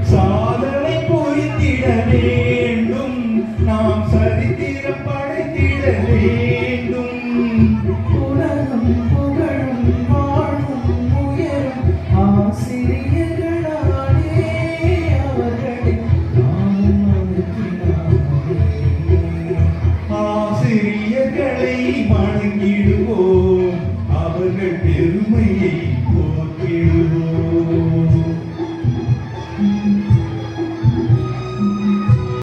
சாதனை பொறித்திட வேண்டும். நாம் சரித்திரம் படைத்திட வேண்டும். புலரும் புகழும் வாழும் உயரும் ஆசிரியர்களாலே அவர்களை ஆசிரியர்களை வணங்கிடுவோம். அவர்கள் பெரும்